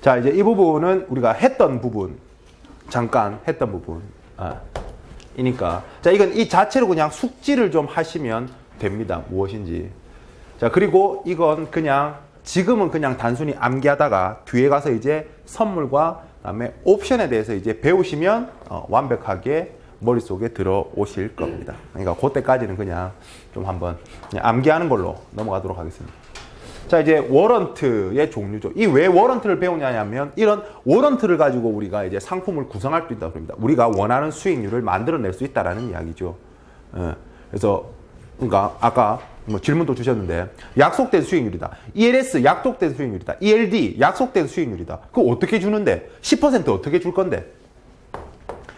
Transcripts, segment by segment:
자, 이제 이 부분은 우리가 했던 부분, 잠깐 했던 부분. 아, 이니까. 자, 이건 이 자체로 그냥 숙지를 좀 하시면 됩니다. 무엇인지. 자, 그리고 이건 그냥 지금은 그냥 단순히 암기하다가 뒤에 가서 이제 선물과 그다음에 옵션에 대해서 이제 배우시면 어, 완벽하게 머릿속에 들어오실 겁니다. 그러니까 그때까지는 그냥 좀 한번 그냥 암기하는 걸로 넘어가도록 하겠습니다. 자 이제 워런트의 종류죠. 이 왜 워런트를 배우냐면 이런 워런트를 가지고 우리가 이제 상품을 구성할 수 있다고 합니다. 우리가 원하는 수익률을 만들어낼 수 있다라는 이야기죠. 예. 그래서 그러니까 아까 뭐 질문도 주셨는데 약속된 수익률이다. ELS 약속된 수익률이다. ELD 약속된 수익률이다. 그거 어떻게 주는데? 10% 어떻게 줄 건데?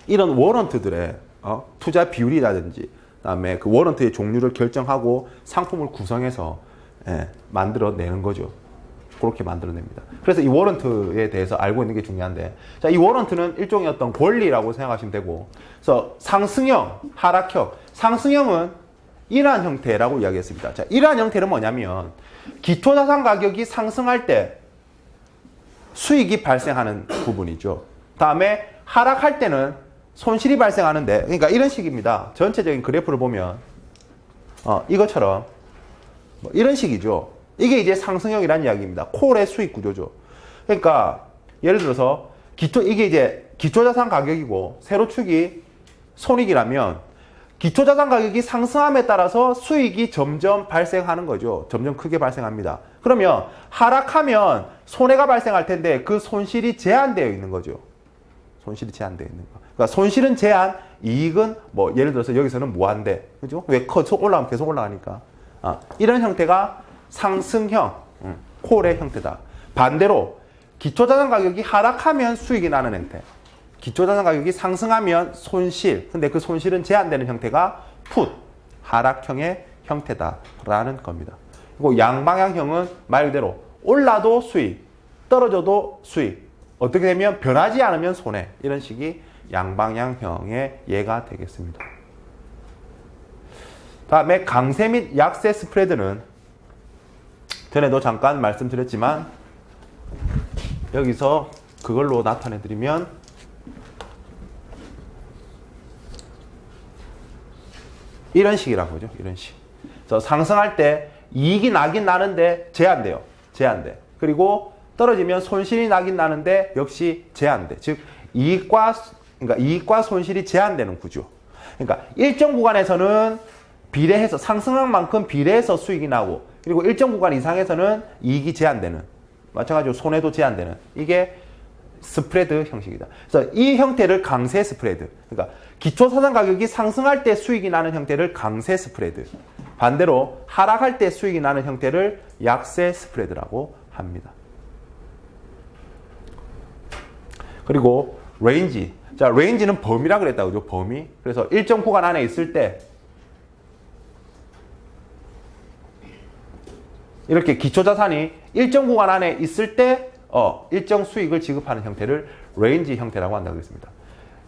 이런 워런트들의 어? 투자 비율이라든지 그다음에 그 워런트의 종류를 결정하고 상품을 구성해서 예, 만들어내는 거죠. 그렇게 만들어냅니다. 그래서 이 워런트에 대해서 알고 있는 게 중요한데, 자, 이 워런트는 일종의 어떤 권리라고 생각하시면 되고, 그래서 상승형, 하락형, 상승형은 이러한 형태라고 이야기했습니다. 자, 이러한 형태는 뭐냐면, 기초자산 가격이 상승할 때 수익이 발생하는 부분이죠. 다음에 하락할 때는 손실이 발생하는데, 그러니까 이런 식입니다. 전체적인 그래프를 보면, 어, 이것처럼, 뭐 이런 식이죠. 이게 이제 상승형이라는 이야기입니다. 콜의 수익 구조죠. 그러니까 예를 들어서 기초 이게 이제 기초자산 가격이고 세로축이 손익이라면 기초자산 가격이 상승함에 따라서 수익이 점점 발생하는 거죠. 점점 크게 발생합니다. 그러면 하락하면 손해가 발생할 텐데 그 손실이 제한되어 있는 거죠. 손실이 제한되어 있는 거. 그러니까 손실은 제한, 이익은 뭐 예를 들어서 여기서는 무한대. 그죠? 왜 계속 올라가면 계속 올라가니까. 아, 이런 형태가 상승형 음, 콜의 형태다. 반대로 기초자산 가격이 하락하면 수익이 나는 형태. 기초자산 가격이 상승하면 손실. 근데 그 손실은 제한되는 형태가 풋 하락형의 형태다라는 겁니다. 그리고 양방향형은 말 그대로 올라도 수익, 떨어져도 수익. 어떻게 되면 변하지 않으면 손해. 이런 식이 양방향형의 예가 되겠습니다. 다음에 강세 및 약세 스프레드는 전에도 잠깐 말씀드렸지만 여기서 그걸로 나타내 드리면 이런 식이라고 하죠. 이런 식. 그래서 상승할 때 이익이 나긴 나는데 제한돼요. 제한돼. 그리고 떨어지면 손실이 나긴 나는데 역시 제한돼. 즉 이익과 그러니까 이익과 손실이 제한되는 구조. 그러니까 일정 구간에서는 비례해서 상승한 만큼 비례해서 수익이 나고 그리고 일정 구간 이상에서는 이익이 제한되는 마찬가지로 손해도 제한되는 이게 스프레드 형식이다. 그래서 이 형태를 강세 스프레드. 그러니까 기초 사상 가격이 상승할 때 수익이 나는 형태를 강세 스프레드. 반대로 하락할 때 수익이 나는 형태를 약세 스프레드라고 합니다. 그리고 레인지. 자, 레인지는 범위라 그랬다 그죠? 범위. 그래서 일정 구간 안에 있을 때 이렇게 기초 자산이 일정 구간 안에 있을 때 어, 일정 수익을 지급하는 형태를 레인지 형태라고 한다고 했습니다.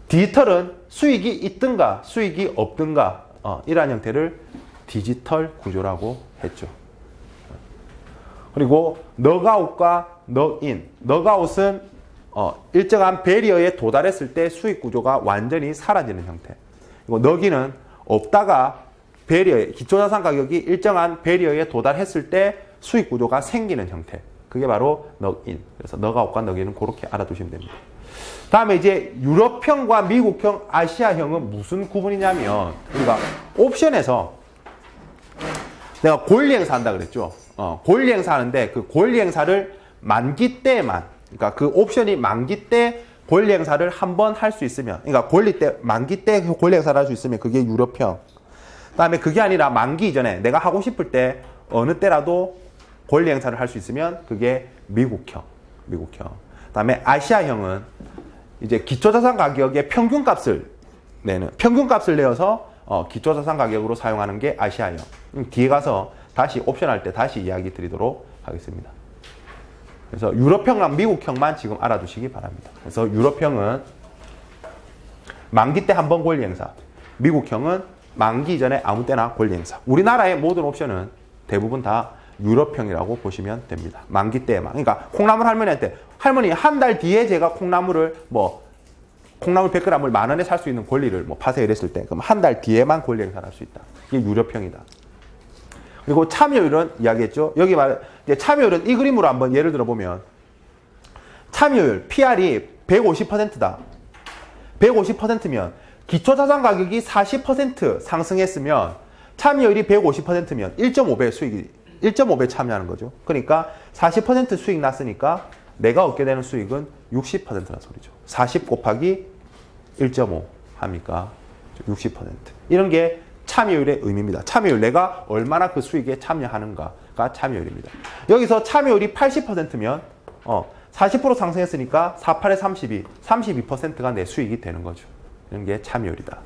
디지털은 수익이 있든가 수익이 없든가 어, 이러한 형태를 디지털 구조라고 했죠. 그리고 넉아웃과 넉인. 넉아웃은 어, 일정한 베리어에 도달했을 때 수익 구조가 완전히 사라지는 형태. 그리고 넉인은 없다가 베리어에 기초자산 가격이 일정한 베리어에 도달했을 때 수익 구조가 생기는 형태. 그게 바로 넉인. 그래서 넉아웃과 넉인은 그렇게 알아두시면 됩니다. 다음에 이제 유럽형과 미국형, 아시아형은 무슨 구분이냐면 우리가 옵션에서 내가 권리 행사 한다 그랬죠. 어, 권리 행사 하는데 그 권리 행사를 만기 때만 그러니까 그 옵션이 만기 때 권리 행사를 한 번 할 수 있으면 그러니까 권리 때 만기 때 권리 행사를 할 수 있으면 그게 유럽형. 그다음에 그게 아니라 만기 이전에 내가 하고 싶을 때 어느 때라도 권리 행사를 할 수 있으면 그게 미국형. 미국형. 그다음에 아시아형은 이제 기초자산 가격의 평균값을 내는 평균값을 내어서 어, 기초자산 가격으로 사용하는 게 아시아형. 음, 뒤에 가서 다시 옵션 할 때 다시 이야기 드리도록 하겠습니다. 그래서 유럽형랑 미국형만 지금 알아두시기 바랍니다. 그래서 유럽형은 만기 때 한 번 권리 행사, 미국형은 만기 전에 아무 때나 권리 행사. 우리나라의 모든 옵션은 대부분 다 유럽형이라고 보시면 됩니다. 만기 때에만. 그러니까 콩나물 할머니한테 할머니 한 달 뒤에 제가 콩나물을 뭐 콩나물 100g을 만 원에 살 수 있는 권리를 뭐 파세요 이랬을 때 그럼 한 달 뒤에만 권리 행사할 수 있다. 이게 유럽형이다. 그리고 참여율은 이야기했죠. 여기 말 이제 참여율은 이 그림으로 한번 예를 들어 보면 참여율 PR이 150%다. 150%면 기초자산 가격이 40% 상승했으면 참여율이 150%면 1.5배 수익이 1.5배 참여하는 거죠. 그러니까 40% 수익 났으니까 내가 얻게 되는 수익은 60%란 소리죠. 40 곱하기 1.5 합니까? 60%. 이런 게 참여율의 의미입니다. 참여율 내가 얼마나 그 수익에 참여하는가가 참여율입니다. 여기서 참여율이 80%면 어 40% 상승했으니까 48에 32, 32%가 내 수익이 되는 거죠. 이런 게 참여율이다.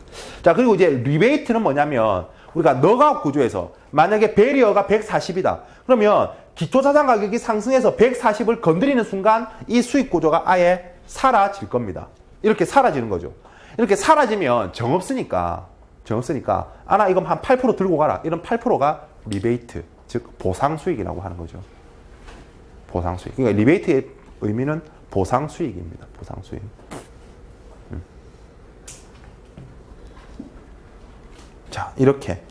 자, 그리고 이제 리베이트는 뭐냐면 우리가 너가 구조에서 만약에 베리어가 140이다. 그러면 기초자산 가격이 상승해서 140을 건드리는 순간 이 수익 구조가 아예 사라질 겁니다. 이렇게 사라지는 거죠. 이렇게 사라지면 정 없으니까 정 없으니까 아나 이건 한 8% 들고 가라. 이런 8%가 리베이트 즉 보상 수익이라고 하는 거죠. 보상 수익. 그러니까 리베이트의 의미는 보상 수익입니다. 보상 수익. 음. 자, 이렇게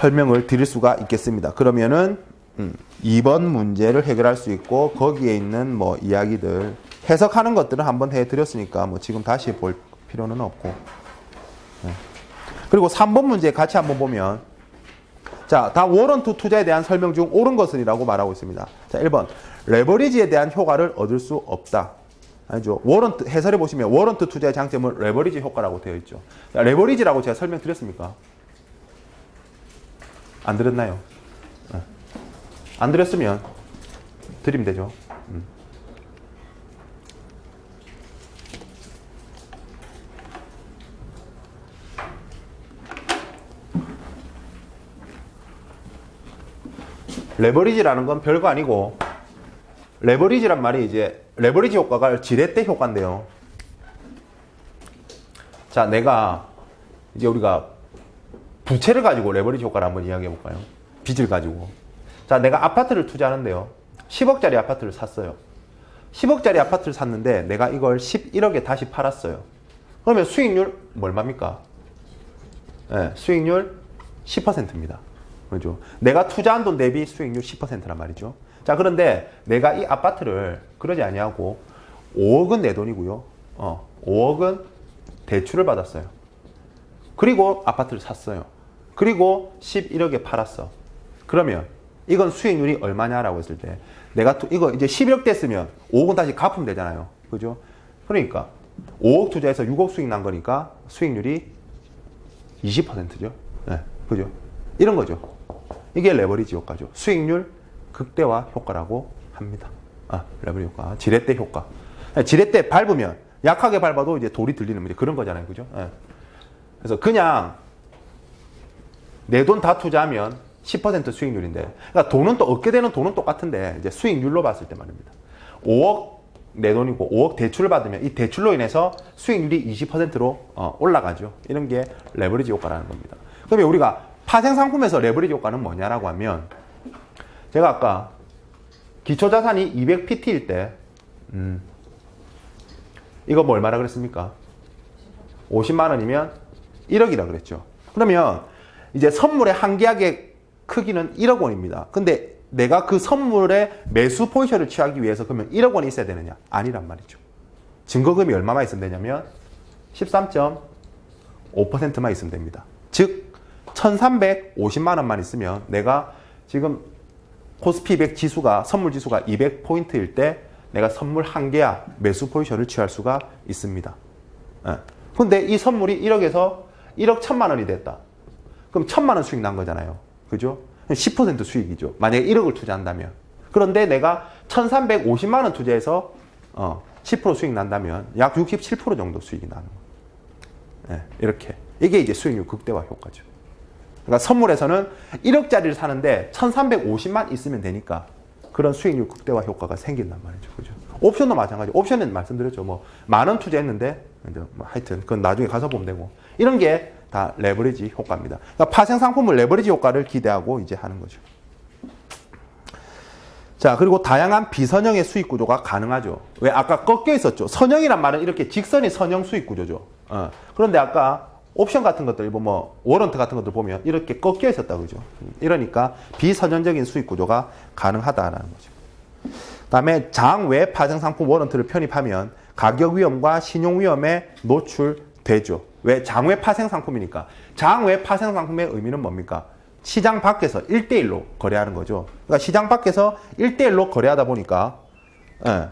설명을 드릴 수가 있겠습니다. 그러면은 음, 2번 문제를 해결할 수 있고 거기에 있는 뭐 이야기들 해석하는 것들은 한번 해드렸으니까 뭐 지금 다시 볼 필요는 없고 네. 그리고 3번 문제 같이 한번 보면 자, 다 워런트 투자에 대한 설명 중 옳은 것은이라고 말하고 있습니다. 자, 1번 레버리지에 대한 효과를 얻을 수 없다. 아니죠. 워런트 해설해 보시면 워런트 투자의 장점은 레버리지 효과라고 되어 있죠. 자, 레버리지라고 제가 설명드렸습니까? 안 들었나요? 네. 안 들었으면 드리면 되죠. 음. 레버리지라는 건 별거 아니고 레버리지란 말이 이제 레버리지 효과가 지렛대 효과인데요. 자, 내가 이제 우리가 부채를 가지고 레버리지 효과를 한번 이야기해 볼까요? 빚을 가지고. 자, 내가 아파트를 투자하는데요. 10억짜리 아파트를 샀어요. 10억짜리 아파트를 샀는데 내가 이걸 11억에 다시 팔았어요. 그러면 수익률 얼마입니까? 네, 수익률 10%입니다. 그죠? 내가 투자한 돈 대비 수익률 10%란 말이죠. 자, 그런데 내가 이 아파트를 그러지 아니하고 5억은 내 돈이고요. 어, 5억은 대출을 받았어요. 그리고 아파트를 샀어요. 그리고 11억에 팔았어. 그러면 이건 수익률이 얼마냐라고 했을 때 내가 투, 이거 이제 11억 됐으면 5억은 다시 갚으면 되잖아요. 그죠? 그러니까 5억 투자해서 6억 수익 난 거니까 수익률이 20%죠. 네, 그죠? 이런 거죠. 이게 레버리지 효과죠. 수익률 극대화 효과라고 합니다. 아, 레버리 효과. 지렛대 효과. 네, 지렛대 밟으면 약하게 밟아도 이제 돌이 들리는 이제 그런 거잖아요. 그죠? 네. 그래서 그냥 내 돈 다 투자하면 10% 수익률인데, 그러니까 돈은 또 얻게 되는 돈은 똑같은데 이제 수익률로 봤을 때 말입니다. 5억 내 돈이고 5억 대출을 받으면 이 대출로 인해서 수익률이 20%로 어, 올라가죠. 이런 게 레버리지 효과라는 겁니다. 그러면 우리가 파생 상품에서 레버리지 효과는 뭐냐라고 하면 제가 아까 기초자산이 200PT일 때 음, 이거 뭐 얼마라 그랬습니까? 50만 원이면 1억이라 그랬죠. 그러면 이제 선물의 한 계약의 크기는 1억 원입니다. 근데 내가 그 선물의 매수 포지션을 취하기 위해서 그러면 1억 원이 있어야 되느냐? 아니란 말이죠. 증거금이 얼마만 있으면 되냐면 13.5%만 있으면 됩니다. 즉 1350만 원만 있으면 내가 지금 코스피 100 지수가 선물 지수가 200포인트일 때 내가 선물 한 개야 매수 포지션을 취할 수가 있습니다. 예. 근데 이 선물이 1억에서 1억 1000만 원이 됐다. 그럼 1000만 원 수익 난 거잖아요. 그죠? 10% 수익이죠. 만약에 1억을 투자한다면. 그런데 내가 1350만 원 투자해서 어, 10% 수익 난다면 약 67% 정도 수익이 나는 거예요. 예, 이렇게. 이게 이제 수익률 극대화 효과죠. 그러니까 선물에서는 1억짜리를 사는데 1350만 있으면 되니까 그런 수익률 극대화 효과가 생긴단 말이죠. 그죠? 옵션도 마찬가지. 옵션은 말씀드렸죠. 뭐, 만 원 투자했는데, 이제 뭐 하여튼, 그건 나중에 가서 보면 되고. 이런 게 다 레버리지 효과입니다. 그러니까 파생 상품을 레버리지 효과를 기대하고 이제 하는 거죠. 자, 그리고 다양한 비선형의 수익 구조가 가능하죠. 왜? 아까 꺾여 있었죠. 선형이란 말은 이렇게 직선이 선형 수익 구조죠. 어. 그런데 아까 옵션 같은 것들, 뭐, 워런트 같은 것들 보면 이렇게 꺾여 있었다, 그죠? 이러니까 비선형적인 수익 구조가 가능하다라는 거죠. 다음에 장외 파생 상품 워런트를 편입하면 가격 위험과 신용 위험에 노출되죠. 왜? 장외 파생 상품이니까. 장외 파생 상품의 의미는 뭡니까? 시장 밖에서 1대1로 거래하는 거죠. 그러니까 시장 밖에서 1대1로 거래하다 보니까 예,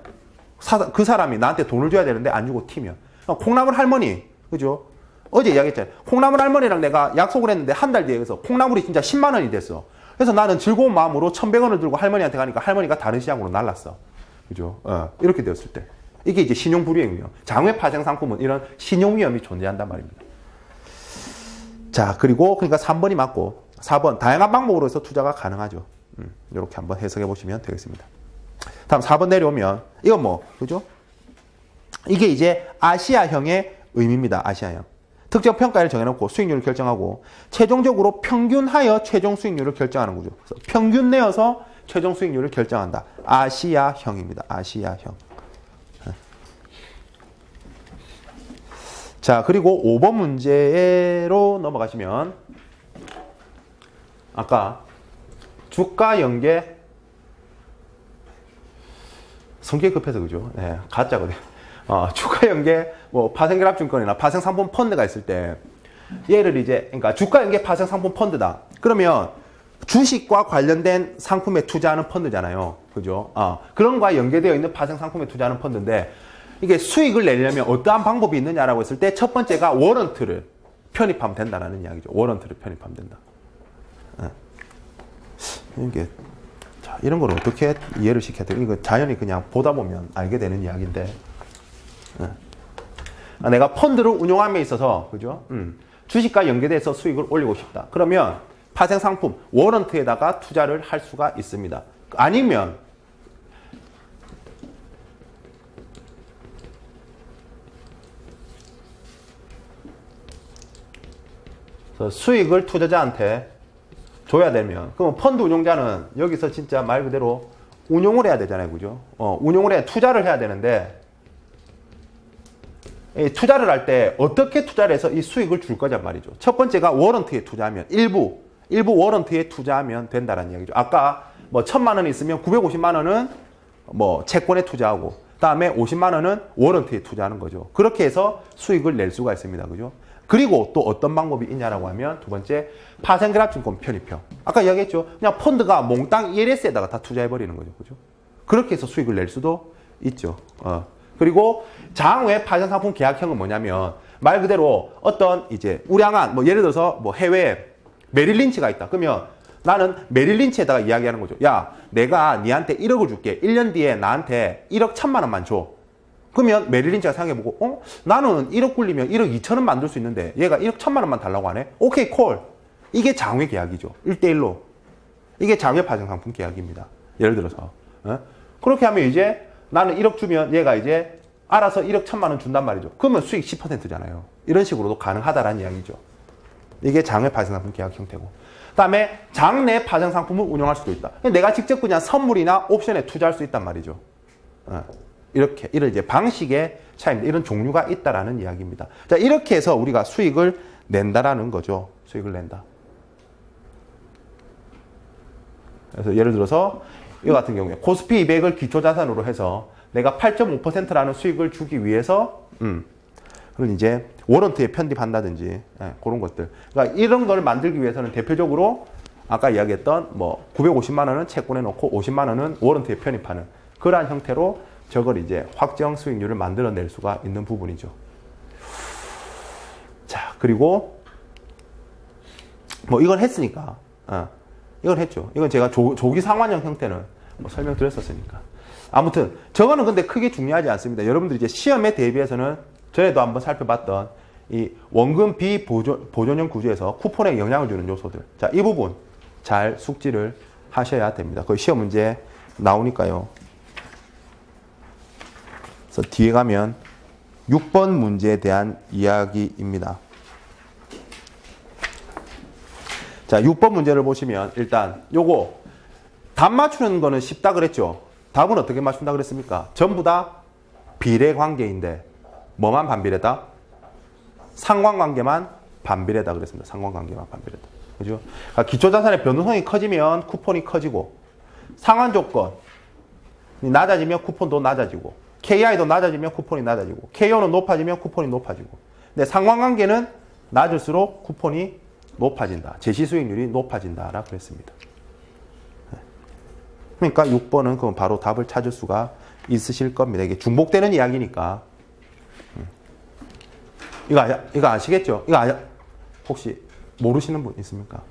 사- 그 사람이 나한테 돈을 줘야 되는데 안 주고 튀면 그러니까 콩나물 할머니 그죠? 어제 이야기했잖아요. 콩나물 할머니랑 내가 약속을 했는데 한 달 뒤에 그래서 콩나물이 진짜 10만 원이 됐어. 그래서 나는 즐거운 마음으로 1,100원을 들고 할머니한테 가니까 할머니가 다른 시장으로 날랐어. 그죠? 어, 이렇게 되었을 때. 이게 이제 신용 불이행 위험. 장외 파생 상품은 이런 신용 위험이 존재한단 말입니다. 자, 그리고 그러니까 3번이 맞고 4번 다양한 방법으로 해서 투자가 가능하죠. 음, 이렇게 한번 해석해 보시면 되겠습니다. 다음 4번 내려오면 이건 뭐 그죠? 이게 이제 아시아형의 의미입니다. 아시아형. 특정 평가를 정해놓고 수익률을 결정하고 최종적으로 평균하여 최종 수익률을 결정하는 구조. 평균 내어서 최종 수익률을 결정한다. 아시아형입니다. 아시아형. 자, 그리고 5번 문제로 넘어가시면 아까 주가 연계 성격이 급해서 그죠? 네, 가짜거든요. 어, 주가 연계 뭐 파생 결합 증권이나 파생 상품 펀드가 있을 때 얘를 이제 그러니까 주가 연계 파생 상품 펀드다. 그러면 주식과 관련된 상품에 투자하는 펀드잖아요. 그죠? 어, 그런 거와 연계되어 있는 파생 상품에 투자하는 펀드인데 이게 수익을 내려면 어떠한 방법이 있느냐라고 했을 때 첫 번째가 워런트를 편입하면 된다라는 이야기죠. 워런트를 편입하면 된다. 이게 자, 이런 걸 어떻게 이해를 시켜야 돼? 이거 자연히 그냥 보다 보면 알게 되는 이야기인데. 예. 아, 내가 펀드를 운용함에 있어서 그죠? 음, 주식과 연계돼서 수익을 올리고 싶다. 그러면 파생 상품 워런트에다가 투자를 할 수가 있습니다. 아니면 그래서 수익을 투자자한테 줘야 되면 그럼 펀드 운용자는 여기서 진짜 말 그대로 운용을 해야 되잖아요, 그죠? 어, 운용을 해 투자를 해야 되는데 이 투자를 할 때 어떻게 투자를 해서 이 수익을 줄 거냔 말이죠. 첫 번째가 워런트에 투자하면 일부 일부 워런트에 투자하면 된다는 이야기죠. 아까 뭐 천만 원 있으면 950만 원은 뭐 채권에 투자하고 그다음에 50만 원은 워런트에 투자하는 거죠. 그렇게 해서 수익을 낼 수가 있습니다. 그죠? 그리고 또 어떤 방법이 있냐라고 하면 두 번째 파생결합 증권 편입형. 아까 이야기했죠. 그냥 펀드가 몽땅 ELS에다가 다 투자해 버리는 거죠. 그죠? 그렇게 해서 수익을 낼 수도 있죠. 어. 그리고 장외 파생 상품 계약형은 뭐냐면 말 그대로 어떤 이제 우량한 뭐 예를 들어서 뭐 해외에 메릴린치가 있다. 그러면 나는 메릴린치에다가 이야기하는 거죠. 야, 내가 니한테 1억을 줄게. 1년 뒤에 나한테 1억 1천만 원만 줘. 그러면 메릴린치가 생각해보고, 어? 나는 1억 굴리면 1억 2천원 만들 수 있는데 얘가 1억 1천만 원만 달라고 하네? 오케이, 콜. 이게 장외 계약이죠. 1대1로. 이게 장외 파생 상품 계약입니다. 예를 들어서. 어? 그렇게 하면 이제 나는 1억 주면 얘가 이제 알아서 1억 1천만 원 준단 말이죠. 그러면 수익 10%잖아요. 이런 식으로도 가능하다라는 이야기죠. 이게 장외 파생 상품 계약 형태고. 그다음에 장내 파생 상품을 운영할 수도 있다. 내가 직접 그냥 선물이나 옵션에 투자할 수 있단 말이죠. 어, 이렇게 이런 이제 방식의 차이입니다. 이런 종류가 있다라는 이야기입니다. 자 이렇게 해서 우리가 수익을 낸다라는 거죠. 수익을 낸다. 그래서 예를 들어서 이거 같은 경우에 코스피 200을 기초 자산으로 해서 내가 8.5%라는 수익을 주기 위해서 음, 그런 이제 워런트에 편입한다든지 예, 그런 것들. 그러니까 이런 걸 만들기 위해서는 대표적으로 아까 이야기했던 뭐 950만 원은 채권에 넣고 50만 원은 워런트에 편입하는 그러한 형태로 저걸 이제 확정 수익률을 만들어낼 수가 있는 부분이죠. 자 그리고 뭐 이걸 했으니까 어, 이걸 했죠. 이건 제가 조, 조기 상환형 형태는 뭐 설명드렸었으니까. 아무튼 저거는 근데 크게 중요하지 않습니다. 여러분들이 이제 시험에 대비해서는 전에도 한번 살펴봤던 이 원금 비보존 보존형 구조에서 쿠폰에 영향을 주는 요소들. 자, 이 부분 잘 숙지를 하셔야 됩니다. 거의 시험 문제 나오니까요. 그래서 뒤에 가면 6번 문제에 대한 이야기입니다. 자, 6번 문제를 보시면 일단 요거 답 맞추는 거는 쉽다 그랬죠. 답은 어떻게 맞춘다 그랬습니까? 전부 다 비례 관계인데 뭐만 반비례다? 상관관계만 반비례다 그랬습니다. 상관관계만 반비례다. 그죠? 그러니까 기초자산의 변동성이 커지면 쿠폰이 커지고 상환 조건이 낮아지면 쿠폰도 낮아지고 KI도 낮아지면 쿠폰이 낮아지고 KO는 높아지면 쿠폰이 높아지고 근데 상관관계는 낮을수록 쿠폰이 높아진다. 제시 수익률이 높아진다라고 그랬습니다. 네. 그러니까 6번은 그럼 바로 답을 찾을 수가 있으실 겁니다. 이게 중복되는 이야기니까. 음. 이거, 아, 이거 아시겠죠? 이거 아, 혹시 모르시는 분 있습니까?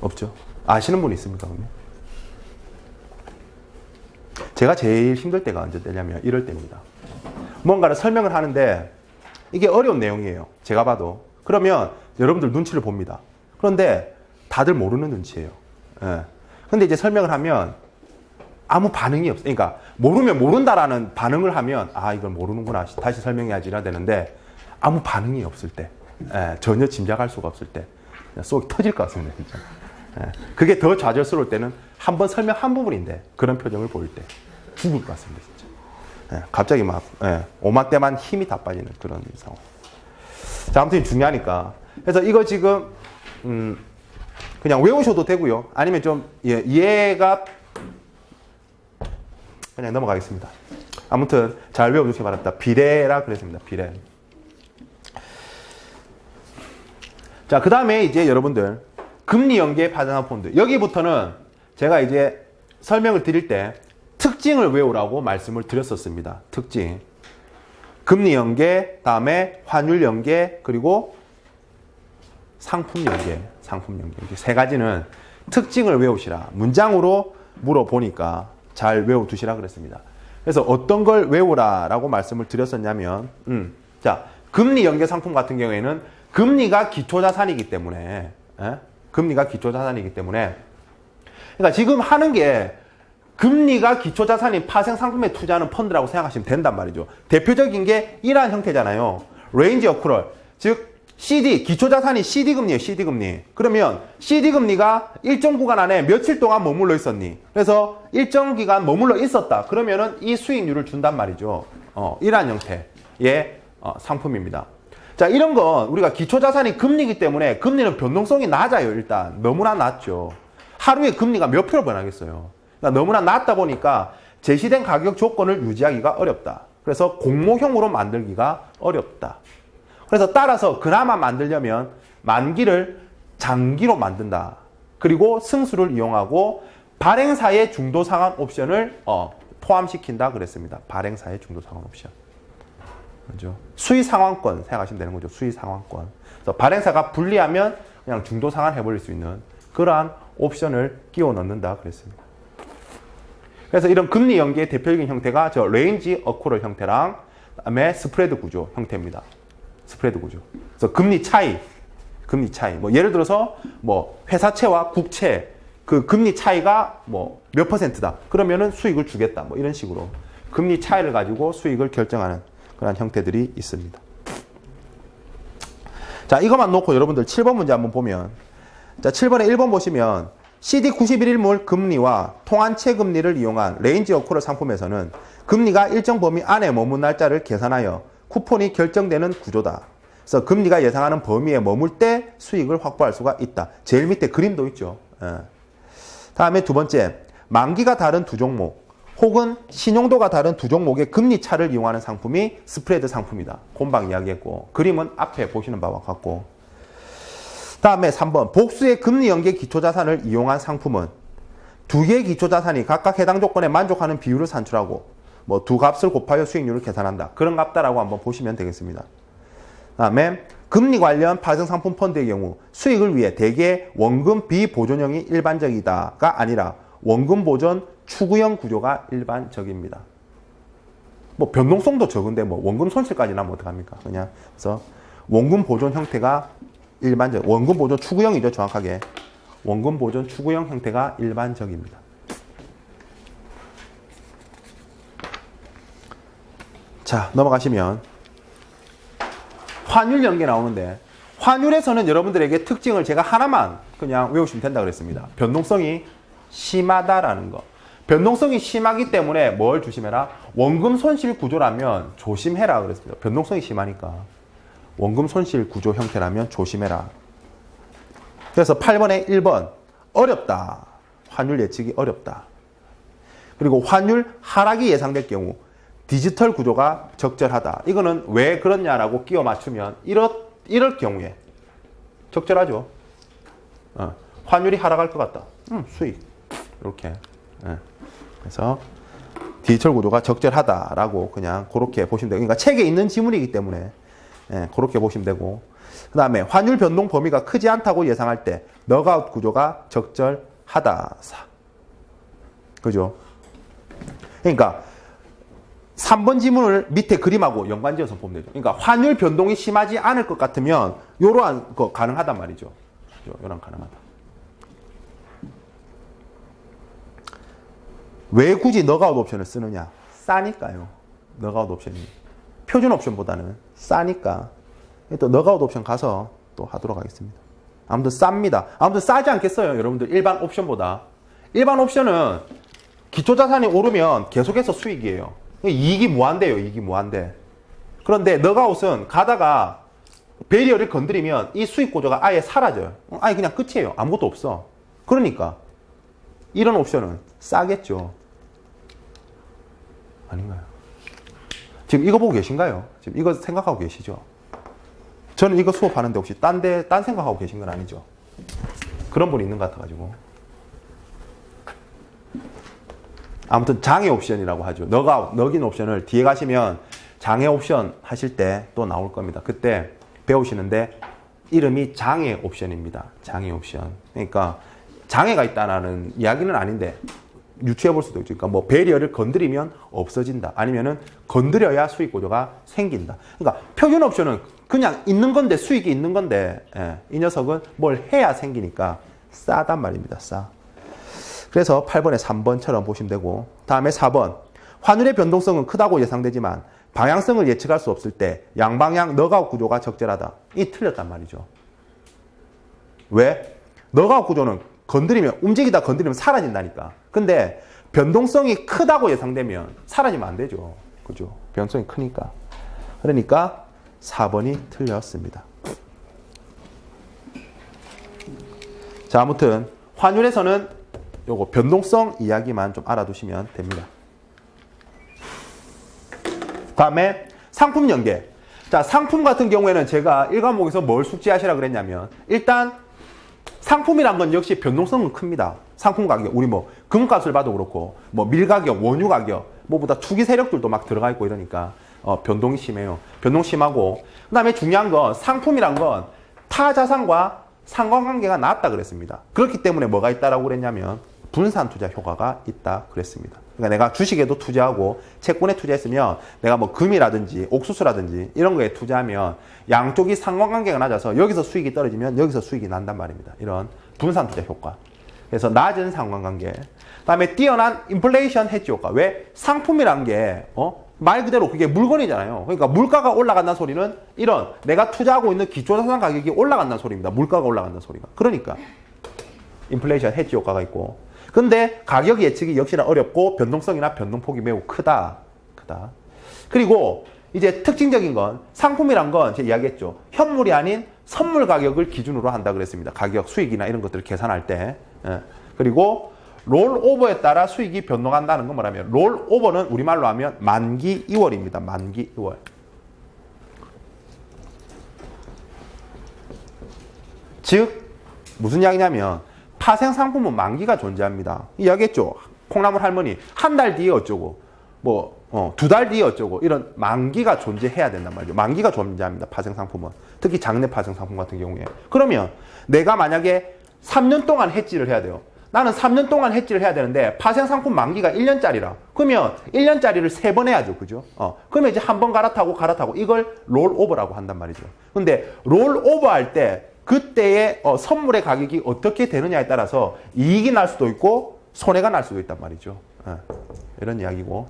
없죠? 아시는 분 있습니까? 그러면? 제가 제일 힘들 때가 언제 때냐면 이럴 때입니다. 뭔가를 설명을 하는데 이게 어려운 내용이에요. 제가 봐도. 그러면 여러분들 눈치를 봅니다. 그런데 다들 모르는 눈치예요. 예. 근데 이제 설명을 하면 아무 반응이 없어요. 그러니까 모르면 모른다라는 반응을 하면 아 이걸 모르는구나 다시 설명해야지 라 되는데 아무 반응이 없을 때 예, 전혀 짐작할 수가 없을 때 속이 터질 것 같습니다 진짜. 예, 그게 더 좌절스러울 때는 한 번 설명 한 부분인데 그런 표정을 보일 때 죽을 것 같습니다 진짜. 예, 갑자기 막 예, 오만 때만 힘이 다 빠지는 그런 상황. 자 아무튼 중요하니까 그래서 이거 지금 음, 그냥 외우셔도 되고요. 아니면 좀 예, 이해가 그냥 넘어가겠습니다. 아무튼 잘 외워주시기 바랍니다. 비례라 그랬습니다. 비례. 자, 그 다음에 이제 여러분들 금리 연계 파생한 폰드 여기부터는 제가 이제 설명을 드릴 때 특징을 외우라고 말씀을 드렸었습니다. 특징. 금리 연계, 다음에 환율 연계, 그리고 상품 연계, 상품 연계. 이세 가지는 특징을 외우시라. 문장으로 물어보니까 잘 외워두시라 그랬습니다. 그래서 어떤 걸 외우라 라고 말씀을 드렸었냐면, 음, 자, 금리 연계 상품 같은 경우에는 금리가 기초자산이기 때문에, 예? 금리가 기초자산이기 때문에, 그러니까 지금 하는 게 금리가 기초자산인 파생 상품에 투자하는 펀드라고 생각하시면 된단 말이죠. 대표적인 게 이러한 형태잖아요. 레인지 어쿠럴. 즉, CD, 기초자산이 CD금리에요, CD금리. 그러면 CD금리가 일정 구간 안에 며칠 동안 머물러 있었니? 그래서 일정 기간 머물러 있었다. 그러면은 이 수익률을 준단 말이죠. 어, 이러한 형태의 어, 상품입니다. 자, 이런 건 우리가 기초자산이 금리이기 때문에 금리는 변동성이 낮아요, 일단. 너무나 낮죠. 하루에 금리가 몇 프로 변하겠어요. 너무나 낮다 보니까 제시된 가격 조건을 유지하기가 어렵다. 그래서 공모형으로 만들기가 어렵다. 그래서 따라서 그나마 만들려면 만기를 장기로 만든다. 그리고 승수를 이용하고 발행사의 중도 상환 옵션을 어, 포함시킨다 그랬습니다. 발행사의 중도 상환 옵션. 그죠? 수의 상환권 생각하시면 되는 거죠. 수의 상환권. 그래서 발행사가 불리하면 그냥 중도 상환 해 버릴 수 있는 그러한 옵션을 끼워 넣는다 그랬습니다. 그래서 이런 금리 연계의 대표적인 형태가 저 레인지 어쿠럴 형태랑 그다음에 스프레드 구조 형태입니다. 스프레드 구조. 그래서 금리 차이, 금리 차이. 뭐 예를 들어서 뭐 회사채와 국채 그 금리 차이가 뭐 몇 퍼센트다. 그러면은 수익을 주겠다. 뭐 이런 식으로 금리 차이를 가지고 수익을 결정하는 그런 형태들이 있습니다. 자, 이것만 놓고 여러분들 7번 문제 한번 보면 자, 7번에 1번 보시면 CD 91일물 금리와 통한채 금리를 이용한 레인지 어쿠럴 상품에서는 금리가 일정 범위 안에 머문 날짜를 계산하여 쿠폰이 결정되는 구조다. 그래서 금리가 예상하는 범위에 머물 때 수익을 확보할 수가 있다. 제일 밑에 그림도 있죠. 예. 다음에 두 번째, 만기가 다른 두 종목 혹은 신용도가 다른 두 종목의 금리 차를 이용하는 상품이 스프레드 상품이다. 곰방 이야기했고 그림은 앞에 보시는 바와 같고 다음에 3번 복수의 금리 연계 기초자산을 이용한 상품은 두 개의 기초자산이 각각 해당 조건에 만족하는 비율을 산출하고 뭐 두 값을 곱하여 수익률을 계산한다. 그런 값다라고 한번 보시면 되겠습니다. 다음에 금리 관련 파생 상품 펀드의 경우 수익을 위해 대개 원금 비보존형이 일반적이다가 아니라 원금 보존 추구형 구조가 일반적입니다. 뭐 변동성도 적은데 뭐 원금 손실까지 나면 어떡합니까? 그냥 그래서 원금 보존 형태가 일반적 원금 보존 추구형이죠 정확하게 원금 보존 추구형 형태가 일반적입니다. 자 넘어가시면 환율 연계 나오는데 환율에서는 여러분들에게 특징을 제가 하나만 그냥 외우시면 된다 그랬습니다. 변동성이 심하다라는 거. 변동성이 심하기 때문에 뭘 조심해라? 원금 손실 구조라면 조심해라 그랬습니다. 변동성이 심하니까. 원금 손실 구조 형태라면 조심해라. 그래서 8번에 1번 어렵다. 환율 예측이 어렵다. 그리고 환율 하락이 예상될 경우 디지털 구조가 적절하다. 이거는 왜 그렇냐라고 끼워 맞추면 이럴, 이럴 경우에 적절하죠. 어, 환율이 하락할 것 같다. 음, 수익. 이렇게. 예. 그래서 디지털 구조가 적절하다라고 그냥 그렇게 보시면 되고 그러니까 책에 있는 지문이기 때문에 예, 그렇게 보시면 되고 그 다음에 환율 변동 범위가 크지 않다고 예상할 때 너가웃 구조가 적절하다. 사. 그죠? 그러니까 3번 지문을 밑에 그림하고 연관지어서 보면 되죠. 그러니까 환율 변동이 심하지 않을 것 같으면 이러한 거 가능하단 말이죠. 이런 가능하다. 왜 굳이 너가웃 옵션을 쓰느냐? 싸니까요. 너가웃 옵션이. 표준 옵션보다는 싸니까. 또 너가웃 옵션 가서 또 하도록 하겠습니다. 아무튼 쌉니다. 아무튼 싸지 않겠어요. 여러분들 일반 옵션보다. 일반 옵션은 기초자산이 오르면 계속해서 수익이에요. 이익이 무한대요. 이익이 무한대. 그런데 너가웃은 가다가 베리어를 건드리면 이 수익 구조가 아예 사라져요. 아예 그냥 끝이에요. 아무것도 없어. 그러니까 이런 옵션은 싸겠죠. 아닌가요? 지금 이거 보고 계신가요? 지금 이거 생각하고 계시죠? 저는 이거 수업하는데 혹시 딴 데, 딴 생각하고 계신 건 아니죠? 그런 분이 있는 것 같아가지고. 아무튼 장애 옵션이라고 하죠. 너가, 너긴 옵션을 뒤에 가시면 장애 옵션 하실 때 또 나올 겁니다. 그때 배우시는데 이름이 장애 옵션입니다. 장애 옵션. 그러니까 장애가 있다는 이야기는 아닌데 유추해 볼 수도 있죠. 그러니까 뭐 배리어를 건드리면 없어진다. 아니면은 건드려야 수익 구조가 생긴다. 그러니까 표준 옵션은 그냥 있는 건데 수익이 있는 건데 예, 이 녀석은 뭘 해야 생기니까 싸단 말입니다. 싸. 그래서 8번에 3번처럼 보시면 되고 다음에 4번 환율의 변동성은 크다고 예상되지만 방향성을 예측할 수 없을 때 양방향 너가웃 구조가 적절하다. 이 틀렸단 말이죠. 왜? 너가웃 구조는 건드리면 움직이다 건드리면 사라진다니까. 근데 변동성이 크다고 예상되면 사라지면 안 되죠. 그죠? 변동성이 크니까. 그러니까 4번이 틀렸습니다. 자, 아무튼 환율에서는 요거 변동성 이야기만 좀 알아두시면 됩니다. 다음에 상품 연계. 자, 상품 같은 경우에는 제가 1과목에서 뭘 숙지하시라 그랬냐면 일단 상품이란 건 역시 변동성은 큽니다. 상품 가격, 우리 뭐 금값을 봐도 그렇고 뭐 밀 가격, 원유 가격, 뭐보다 투기 세력들도 막 들어가 있고 이러니까 어, 변동이 심해요. 변동 심하고 그 다음에 중요한 건 상품이란 건 타 자산과 상관관계가 낮다 그랬습니다. 그렇기 때문에 뭐가 있다라고 그랬냐면 분산 투자 효과가 있다 그랬습니다. 그러니까 내가 주식에도 투자하고 채권에 투자했으면 내가 뭐 금이라든지 옥수수라든지 이런 거에 투자하면 양쪽이 상관관계가 낮아서 여기서 수익이 떨어지면 여기서 수익이 난단 말입니다. 이런 분산 투자 효과. 그래서 낮은 상관관계. 그다음에 뛰어난 인플레이션 해지 효과. 왜 상품이란 게 어? 말 그대로 그게 물건이잖아요. 그러니까 물가가 올라간다는 소리는 이런 내가 투자하고 있는 기초자산 가격이 올라간다는 소리입니다. 물가가 올라간다는 소리가. 그러니까 인플레이션 해지 효과가 있고. 근데 가격 예측이 역시나 어렵고 변동성이나 변동폭이 매우 크다. 크다. 그리고 이제 특징적인 건 상품이란 건 제가 이야기했죠. 현물이 아닌 선물 가격을 기준으로 한다 그랬습니다. 가격, 수익이나 이런 것들을 계산할 때. 예. 그리고 롤오버에 따라 수익이 변동한다는 건 뭐냐면 롤오버는 우리말로 하면 만기 2월입니다. 만기 2월. 즉 무슨 이야기냐면 파생 상품은 만기가 존재합니다. 이야기했죠. 콩나물 할머니 한 달 뒤에 어쩌고 뭐두달 뒤에 어쩌고 이런 만기가 존재해야 된단 말이죠. 만기가 존재합니다. 파생 상품은 특히 장내 파생 상품 같은 경우에 그러면 내가 만약에 3년 동안 해지를 해야 돼요. 나는 3년 동안 해지를 해야 되는데 파생 상품 만기가 1년짜리라. 그러면 1년짜리를 세 번 해야죠. 그죠? 어. 그러면 이제 한 번 갈아타고 갈아타고 이걸 롤오버라고 한단 말이죠. 근데 롤오버 할때 그때의 어, 선물의 가격이 어떻게 되느냐에 따라서 이익이 날 수도 있고 손해가 날 수도 있단 말이죠. 어. 이런 이야기고.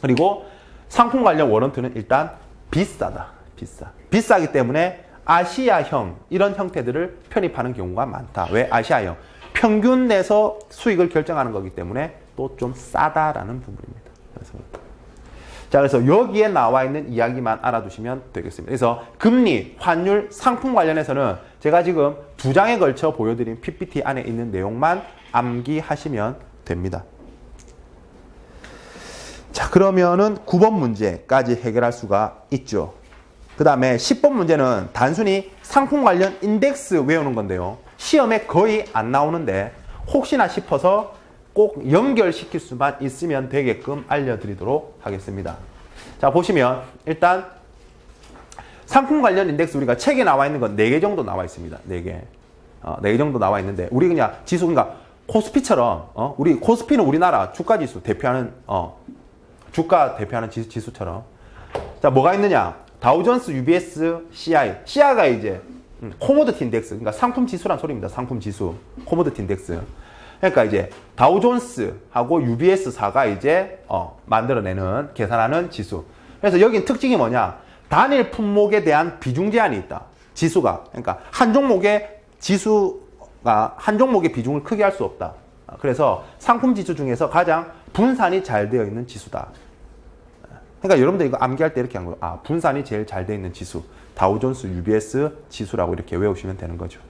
그리고 상품 관련 워런트는 일단 비싸다. 비싸. 비싸기 때문에 아시아형 이런 형태들을 편입하는 경우가 많다. 왜 아시아형? 평균 내서 수익을 결정하는 거기 때문에 또 좀 싸다라는 부분입니다. 그래서 자, 그래서 여기에 나와 있는 이야기만 알아두시면 되겠습니다. 그래서 금리, 환율, 상품 관련해서는 제가 지금 두 장에 걸쳐 보여드린 PPT 안에 있는 내용만 암기하시면 됩니다. 자, 그러면은 9번 문제까지 해결할 수가 있죠. 그 다음에 10번 문제는 단순히 상품 관련 인덱스 외우는 건데요. 시험에 거의 안 나오는데 혹시나 싶어서 꼭 연결시킬 수만 있으면 되게끔 알려드리도록 하겠습니다. 자, 보시면 일단 상품 관련 인덱스 우리가 책에 나와 있는 건 4개 정도 나와 있습니다. 4개. 어, 4개 정도 나와 있는데 우리 그냥 지수 그러니까 코스피처럼 어, 우리 코스피는 우리나라 주가 지수 대표하는 어, 주가 대표하는 지수, 지수처럼. 자 뭐가 있느냐? 다우존스, UBS, CI CI가 이제 음, 코모드티 인덱스. 그러니까 상품 지수란 소리입니다. 상품 지수. 코모드티 인덱스. 그러니까 이제 다우존스하고 UBS4가 이제 어, 만들어내는 계산하는 지수. 그래서 여긴 특징이 뭐냐 단일 품목에 대한 비중 제한이 있다 지수가 그러니까 한 종목의 지수가 한 종목의 비중을 크게 할 수 없다 그래서 상품 지수 중에서 가장 분산이 잘 되어 있는 지수다 그러니까 여러분들 이거 암기할 때 이렇게 한 거예요. 아, 분산이 제일 잘돼 있는 지수. 다우존스 UBS 지수라고 이렇게 외우시면 되는 거죠.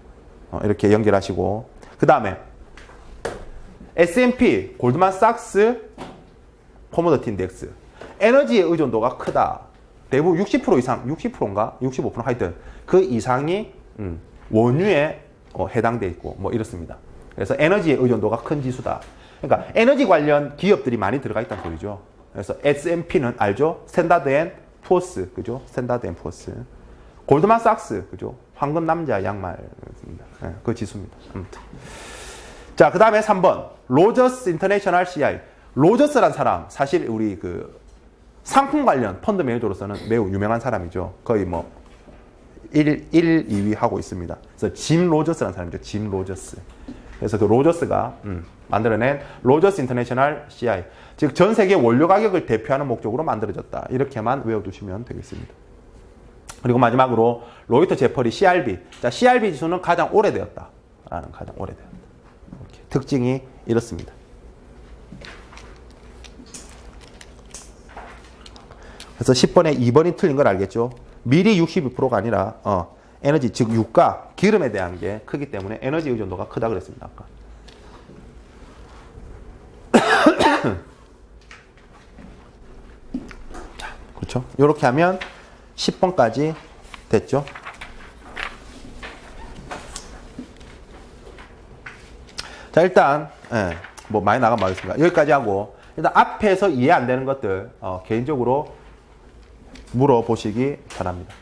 어, 이렇게 연결하시고. 그 다음에 S&P, 골드만삭스, 코모더티 인덱스. 에너지의 의존도가 크다. 대부분 60% 이상, 60%인가? 65% 하여튼 그 이상이 음, 원유에 어, 해당돼 있고 뭐 이렇습니다. 그래서 에너지의 의존도가 큰 지수다. 그러니까 에너지 관련 기업들이 많이 들어가 있다는 소리죠. 그래서 S&P는 알죠? 스탠다드 앤 푸어스, 그죠? 스탠다드 앤 푸어스. 골드만삭스, 그죠? 황금 남자 양말입니다. 네, 그 지수입니다. 아무튼. 자, 그 다음에 3번. 로저스 인터내셔널 CI. 로저스란 사람, 사실 우리 그 상품 관련 펀드 매니저로서는 매우 유명한 사람이죠. 거의 뭐 1, 1, 2위 하고 있습니다. 그래서 짐 로저스라는 사람이죠. 짐 로저스. 그래서 그 로저스가 음, 만들어낸 로저스 인터내셔널 CI. 즉 전 세계 원료 가격을 대표하는 목적으로 만들어졌다. 이렇게만 외워두시면 되겠습니다. 그리고 마지막으로 로이터 제퍼리 CRB. 자, CRB 지수는 가장 오래되었다. 라는 가장 오래되었다. 이렇게. 특징이 이렇습니다. 그래서 10번에 2번이 틀린 걸 알겠죠? 미리 62%가 아니라 어, 에너지 즉 유가 기름에 대한 게 크기 때문에 에너지 의존도가 크다 그랬습니다. 아까. 자, 그렇죠? 이렇게 하면 10번까지 됐죠? 자 일단 예, 뭐 많이 나간 말겠습니다. 여기까지 하고 일단 앞에서 이해 안 되는 것들 어, 개인적으로 물어보시기 바랍니다.